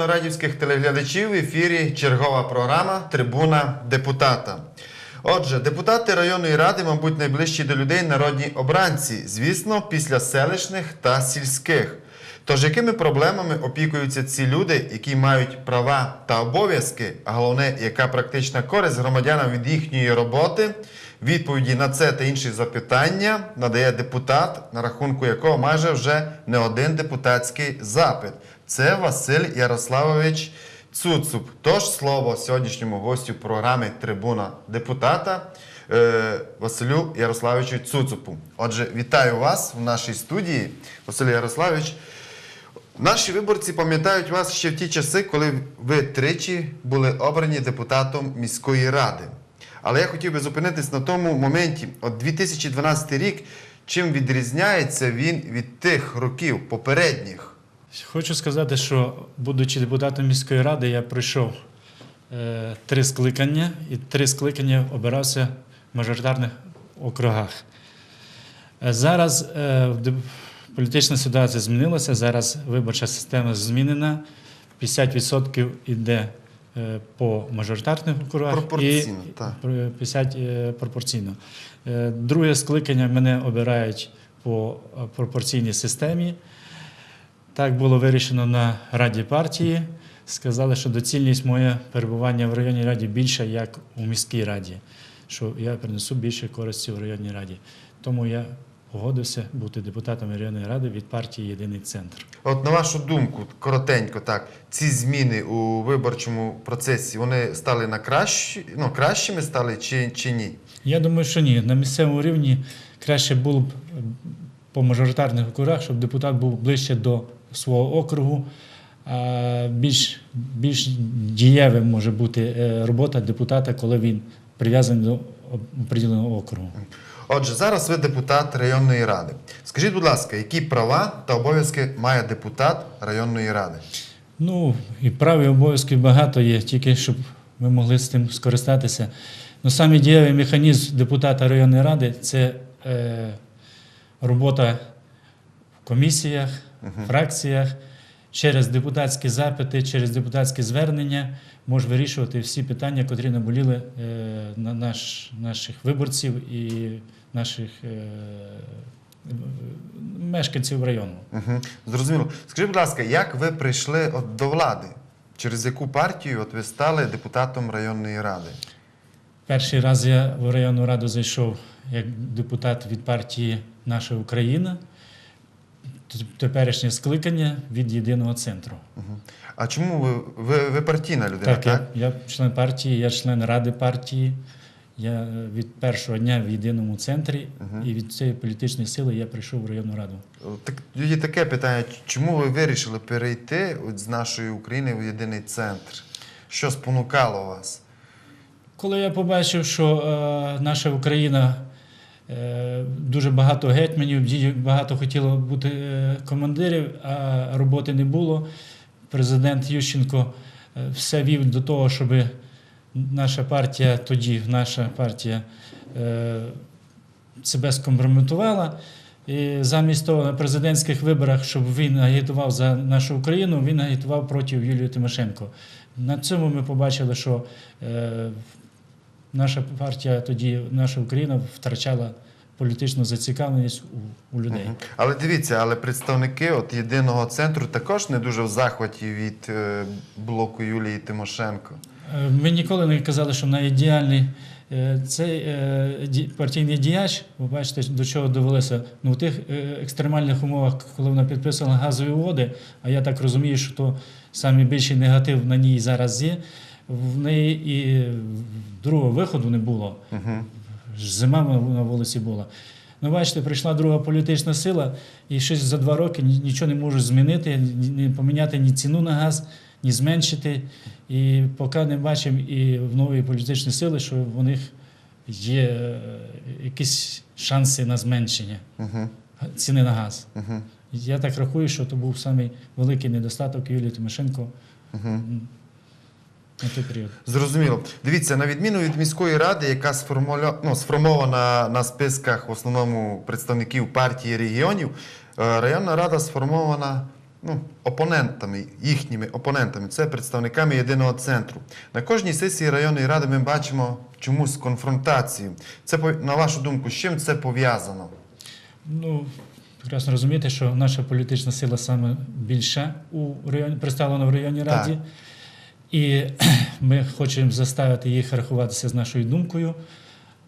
Вітаю виноградівських телеглядачів в ефірі чергова програма Трибуна депутата. Отже, депутати районної ради, мабуть, найближчі до людей народні обранці, звісно, після селищних та сільських. Тож, якими проблемами опікуються ці люди, які мають права та обов'язки, а головне, яка практична користь громадянам від їхньої роботи? Відповіді на це та інші запитання надає депутат, на рахунку якого майже вже не один депутатський запит. Це Василь Ярославович Цуцуп. Тож слово сьогоднішньому гостю програми Трибуна депутата е, Василю Ярославовичу Цуцупу. Отже, вітаю вас в нашій студії, Василь Ярославович. Наші виборці пам'ятають вас ще в ті часи, коли ви тричі були обрані депутатом міської ради. Але я хотів би зупинитись на тому моменті, от 2012 рік, чим відрізняється він від тих років попередніх. Хочу сказати, що, будучи депутатом міської ради, я пройшов е, три скликання, і три скликання обирався в мажоритарних округах. Е, Зараз е, політична ситуація змінилася, зараз виборча система змінена. 50% йде по мажоритарних округах Пропорційно, і так. 50 е, пропорційно. Друге скликання мене обирають по пропорційній системі. Так було вирішено на раді партії. Сказали, що доцільність моє перебування в районній раді більша, як у міській раді, що я принесу більше користі в районній раді. Тому я погодився бути депутатом районної ради від партії Єдиний центр. От на вашу думку, коротенько так, ці зміни у виборчому процесі вони стали на кращі, ну, кращими стали чи, чи ні? Я думаю, що ні. На місцевому рівні краще було б е, по мажоритарних округах, щоб депутат був ближче до свого округу. А більш, більш дієвим може бути е, робота депутата, коли він прив'язаний до определеного округу. Отже, зараз ви депутат районної ради. Скажіть, будь ласка, які права та обов'язки має депутат районної ради? Ну, і прав і обов'язків багато є, тільки щоб ми могли з тим скористатися. Ну, саме дієвий механізм депутата районної ради це е, робота в комісіях, фракціях, через депутатські запити, через депутатські звернення може вирішувати всі питання, котрі наболіли е, на наш, наших виборців і наших е, мешканців району. Угу. Зрозуміло. Скажіть, будь ласка, як ви прийшли от до влади? Через яку партію от ви стали депутатом районної ради? Перший раз я в районну раду зайшов як депутат від партії Наша Україна. Теперішнє скликання від єдиного центру. Угу. А чому ви, ви, ви партійна людина? Так, я, я член партії, я член ради партії. Я е, від першого дня в єдиному центрі, Мгм. і від цієї політичної сили я прийшов в районну раду. Так є таке питання: чому ви вирішили перейти от з нашої України в єдиний центр? Що спонукало вас? Коли я побачив, що е, наша Україна дуже багато гетьманів, багато хотіло бути е, командирів, а роботи не було. Президент Ющенко е, все вів до того, щоб наша партія тоді, наша партія е, себе скомпрометувала. І замість того на президентських виборах, щоб він агітував за нашу Україну, він агітував проти Юлії Тимошенко. На цьому ми побачили, що е, наша партія тоді, наша Україна втрачала політичну зацікавленість у, у людей. Мгм. Але дивіться, але представники от єдиного центру також не дуже в захваті від е, блоку Юлії Тимошенко. Е, Ми ніколи не казали, що вона ідеальний. Е, Цей е, партійний діяч, ви бачите, до чого довелося. Ну, в тих екстремальних умовах, коли вона підписала газові угоди, а я так розумію, що то найбільший негатив на ній зараз є. В неї і другого виходу не було. Угу. Зима на вулиці була. Ну, бачите, прийшла друга політична сила, і щось за два роки нічого не можуть змінити, не поміняти ні ціну на газ, ні зменшити. І поки не бачимо і в нової політичної сили, що в них є е, якісь шанси на зменшення Угу. ціни на газ. Угу. Я так рахую, що це був самий великий недостаток Юлії Тимошенко Угу. Зрозуміло. Дивіться, на відміну від міської ради, яка сформуля... ну, сформована на списках в основному представників партії регіонів, е, районна рада сформована ну, опонентами, їхніми опонентами, це представниками єдиного центру. На кожній сесії районної ради ми бачимо чомусь конфронтацію. Це по- на вашу думку, з чим це пов'язано? Ну, прекрасно розумієте, що наша політична сила саме більша у районі, представлена в районній Так. І ми хочемо заставити їх рахуватися з нашою думкою.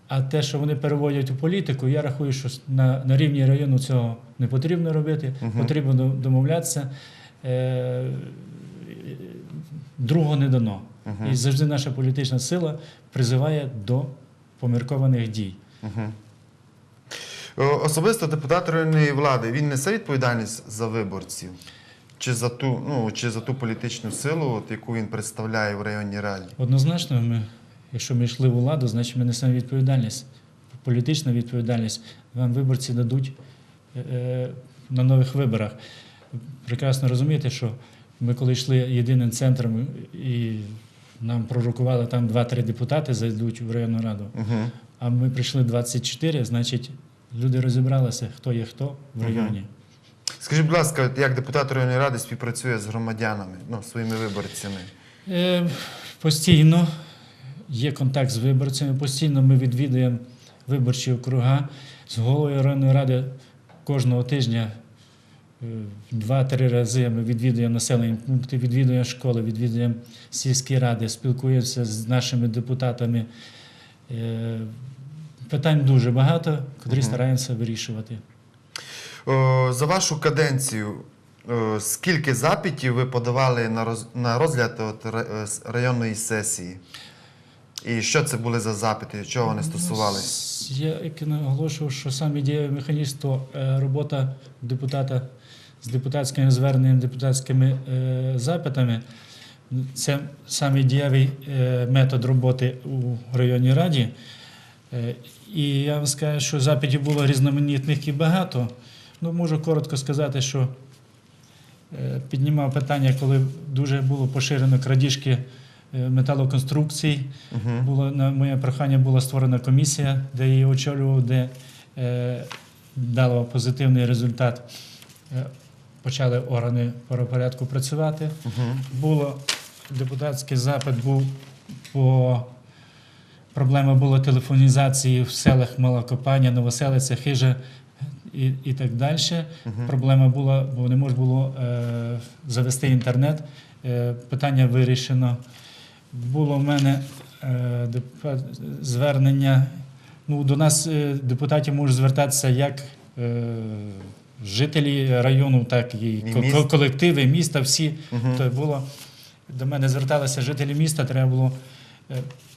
А те, що вони переводять у політику, я рахую, що на, на рівні району цього не потрібно робити, Мгм. потрібно домовлятися. Е, другого не дано. Мгм. І завжди наша політична сила призиває до поміркованих дій. Угу. Особисто депутат районної влади він несе відповідальність за виборців? Чи за ту, ну, чи за ту політичну силу, от, яку він представляє в районній раді? Однозначно, ми, якщо ми йшли в владу, значить ми несемо відповідальність. Політична відповідальність вам виборці дадуть е, на нових виборах. Прекрасно розумієте, що ми коли йшли єдиним центром і нам пророкували там 2-3 депутати зайдуть в районну раду, Угу. а ми прийшли 24, значить люди розібралися, хто є хто в районі. Скажіть, будь ласка, як депутат районної ради співпрацює з громадянами, ну, своїми виборцями? Е, Постійно є контакт з виборцями, постійно ми відвідуємо виборчі округа. З головою районної ради кожного тижня е, два-три рази ми відвідуємо населені пункти, відвідуємо школи, відвідуємо сільські ради, спілкуємося з нашими депутатами. Е, Питань дуже багато, котрі стараємося вирішувати. О, за вашу каденцію, скільки запитів ви подавали на, розгляд е, районної сесії? І що це були за запити? Чого вони? Ну, Я як наголошував, що саме дієвий механізм то е, робота депутата з депутатськими зверненнями, депутатськими е, запитами. Це саме дієвий е, метод роботи у районній раді. Е, І я вам скажу, що запитів було різноманітних і багато. Ну, можу коротко сказати, що е, піднімав питання, коли дуже було поширено крадіжки е, металоконструкцій. Угу. Було на моє прохання була створена комісія, де її очолював, де е, дало позитивний результат. Е, почали органи правопорядку працювати. Угу. Було депутатський запит був по проблема була телефонізації в селах Малокопання, Новоселиця, Хижа і, і так далі. Мгм. Проблема була, бо не можна було е, завести інтернет. Е, питання вирішено. Було в мене е, звернення. Ну, до нас е, депутатів можуть звертатися як е, жителі району, так і, І міст. колективи, міста, всі. Мгм. То було, до мене зверталися жителі міста, треба було е,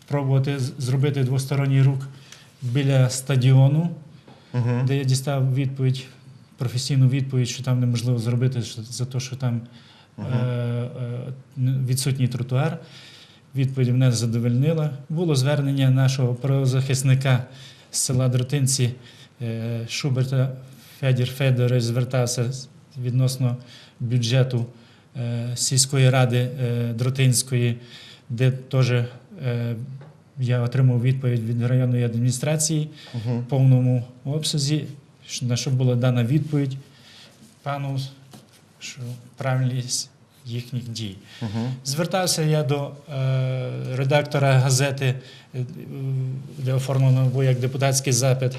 пробувати зробити двосторонній рух біля стадіону, Угу. де я дістав відповідь, професійну відповідь, що там неможливо зробити що- за те, що там Мгм. е, е, відсутній тротуар. Відповідь мене задовольнила. Було звернення нашого правозахисника з села Дротинці е, Шуберта Федір Федорович звертався відносно бюджету е, сільської ради е, Дротинської, де теж е, я отримав відповідь від районної адміністрації Угу. в повному обсязі, на що була дана відповідь пану, що правильність їхніх дій. Угу. Звертався я до е, редактора газети, е, де оформлено був як депутатський запит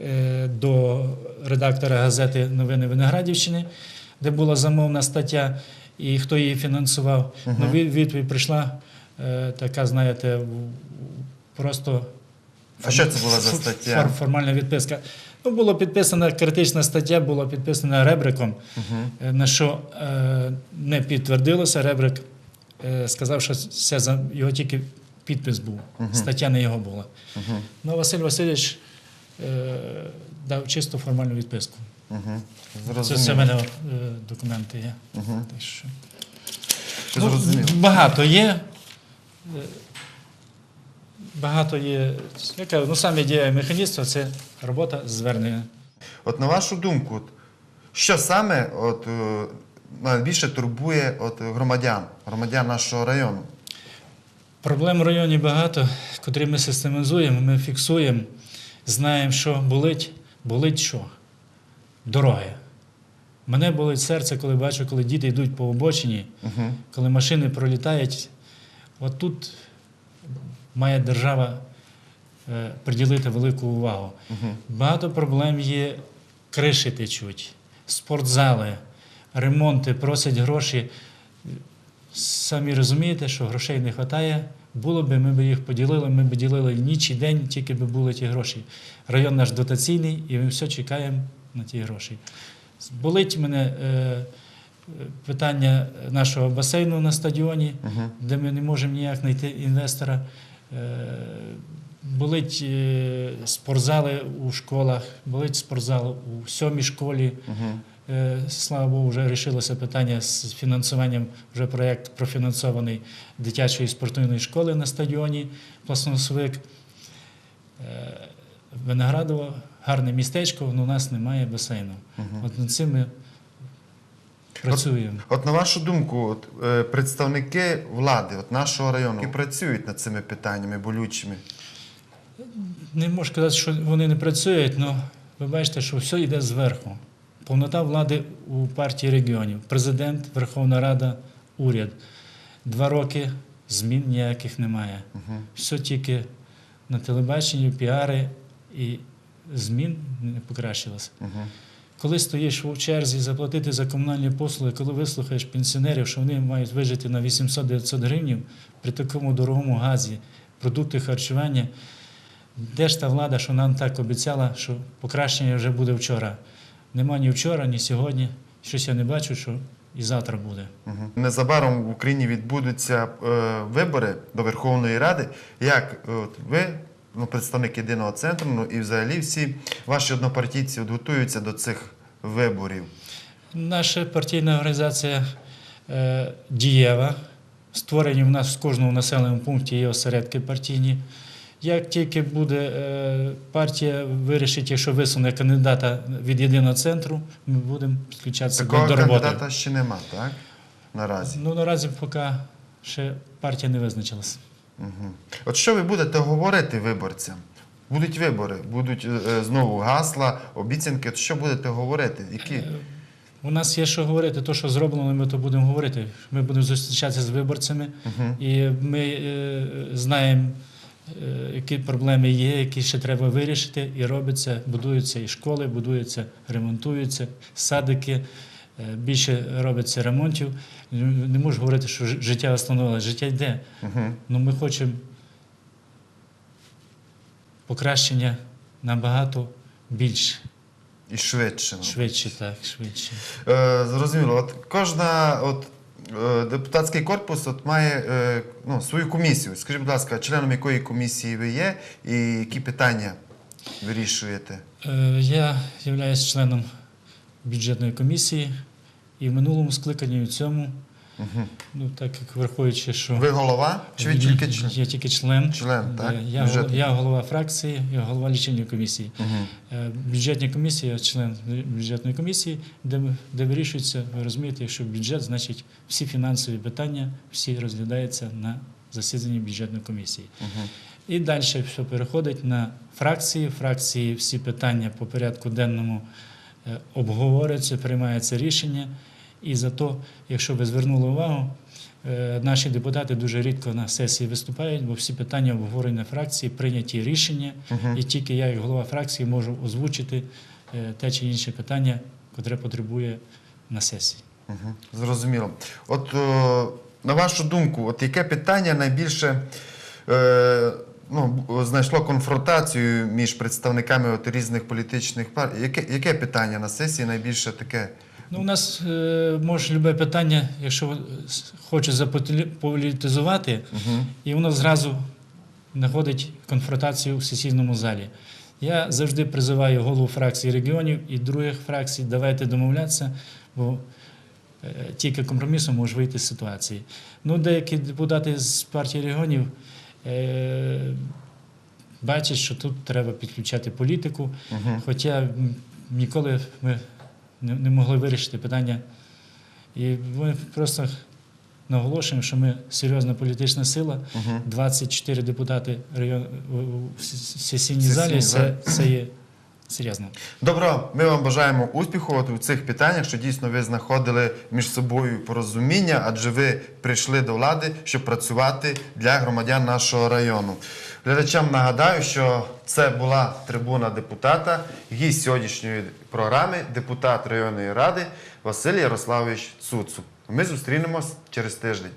е, до редактора газети Новини Виноградівщини, де була замовна стаття, і хто її фінансував. Мгм. Ну, відповідь прийшла така, така, знаєте, просто А що це була за стаття? фор- формальна відписка. Ну, була підписана критична стаття, була підписана Ребриком. Угу. Е, На що е, не підтвердилося, Ребрик е, сказав, що це за його тільки підпис був, Мгм. стаття не його була. Угу. Ну, Василь Васильович е, дав чисто формальну відписку. Угу. Це, це в мене е, документи є. Угу. Так що. Ну, багато є. Е, Багато є. Я кажу, ну саме діє механізм це робота звернення. От на вашу думку, от, що саме от, е, найбільше турбує от, громадян, громадян нашого району? Проблем в районі багато, котрі ми систематизуємо, ми фіксуємо, знаємо, що болить. Болить що? Дороги. Мене болить серце, коли бачу, коли діти йдуть по обочині, Угу. коли машини пролітають. От тут має держава е, приділити велику увагу. Угу. Багато проблем є, криші течуть, спортзали, ремонти, просять гроші. Самі розумієте, що грошей не вистачає. Було би, ми б їх поділили, ми б ділили ніч і день, тільки би були ті гроші. Район наш дотаційний, і ми все чекаємо на ті гроші. Болить мене е, питання нашого басейну на стадіоні, Угу. де ми не можемо ніяк знайти інвестора. Е, Болить е, спортзали у школах, болить спортзал у сьомій школі. Угу. Слава Богу, вже вирішилося питання з фінансуванням. Вже проєкт профінансований дитячої спортивної школи на стадіоні Пласносовик. Виноградово, гарне містечко, але у нас немає басейну. От над цим ми працюємо. От на вашу думку, от, е, представники влади от нашого району які працюють над цими питаннями болючими. Не можу сказати, що вони не працюють, але ви бачите, що все йде зверху. Повнота влади у партії регіонів. Президент, Верховна Рада, уряд. Два роки змін ніяких немає. Угу. Все тільки на телебаченні, піари і змін не покращилося. Угу. Коли стоїш у черзі заплатити за комунальні послуги, коли вислухаєш пенсіонерів, що вони мають вижити на 800-900 гривень при такому дорогому газі, продукти харчування, де ж та влада, що нам так обіцяла, що покращення вже буде вчора? Нема ні вчора, ні сьогодні. Щось я не бачу, що і завтра буде. Угу. Незабаром в Україні відбудуться е, вибори до Верховної Ради. Як от, ви, ну, представник єдиного центру, ну і взагалі всі ваші однопартійці готуються до цих виборів? Наша партійна організація е, дієва. Створені в нас в кожному населеному пункті є осередки партійні. Як тільки буде е, партія вирішить, якщо висуне кандидата від єдиного центру, ми будемо підключатися Такого до, роботи. кандидата ще нема, так? Наразі. Ну наразі поки ще партія не визначилася. Угу. От що ви будете говорити виборцям? Будуть вибори, будуть е, знову гасла, обіцянки. От що будете говорити? Які? У нас є що говорити, то, що зроблено, ми то будемо говорити. Ми будемо зустрічатися з виборцями, Угу. і ми е, знаємо, е, які проблеми є, які ще треба вирішити, і робиться, будуються і школи, будуються, ремонтуються, садики. Е, Більше робиться ремонтів. Не можу говорити, що життя остановилося. Життя йде. Угу. Ну ми хочемо покращення набагато більше, І швидше. швидше, так, швидше. Е, зрозуміло, от кожна от, е, депутатський корпус от має е, ну, свою комісію. Скажіть, будь ласка, членом якої комісії ви є і які питання вирішуєте? Е, Я являюсь членом бюджетної комісії і в минулому скликанні і в цьому, Угу. ну так як враховуючи, що Ви голова чи ви тільки член? я тільки член, Член, так? Е, Я, Бюджетний. я голова фракції, я голова лічильної комісії. Угу. Е, Бюджетні комісії, я член бюджетної комісії, де, де вирішується, ви розумієте, якщо бюджет, значить всі фінансові питання всі розглядаються на засіданні бюджетної комісії. Угу. І далі все переходить на фракції. Фракції всі питання по порядку денному е, обговорюються, приймається рішення. І зато, якщо ви звернули увагу, е, наші депутати дуже рідко на сесії виступають, бо всі питання обговорені на фракції, прийняті рішення. Угу. І тільки я, як голова фракції, можу озвучити е, те чи інше питання, котре потребує на сесії. Угу. Зрозуміло. От о, на вашу думку, от яке питання найбільше е, ну, знайшло конфронтацію між представниками от різних політичних партій? Яке, яке питання на сесії найбільше таке? Ну, у нас е, може любе питання, якщо хоче заполітизувати, Угу. і воно зразу знаходить конфронтацію в сесійному залі. Я завжди призиваю голову фракції регіонів і других фракцій, давайте домовлятися, бо е, тільки компромісом може вийти з ситуації. Ну, деякі депутати з партії регіонів е, бачать, що тут треба підключати політику, Угу. хоча ніколи ми не, не могли вирішити питання. І ми просто наголошуємо, що ми серйозна політична сила. Угу. 24 депутати район, в сесійній залі це, залі. це є серйозно. Добро, ми вам бажаємо успіху у цих питаннях, що дійсно ви знаходили між собою порозуміння, адже ви прийшли до влади, щоб працювати для громадян нашого району. Глядачам нагадаю, що це була трибуна депутата, гість сьогоднішньої програми, депутат районної ради Василь Ярославович Цуцу. Ми зустрінемось через тиждень.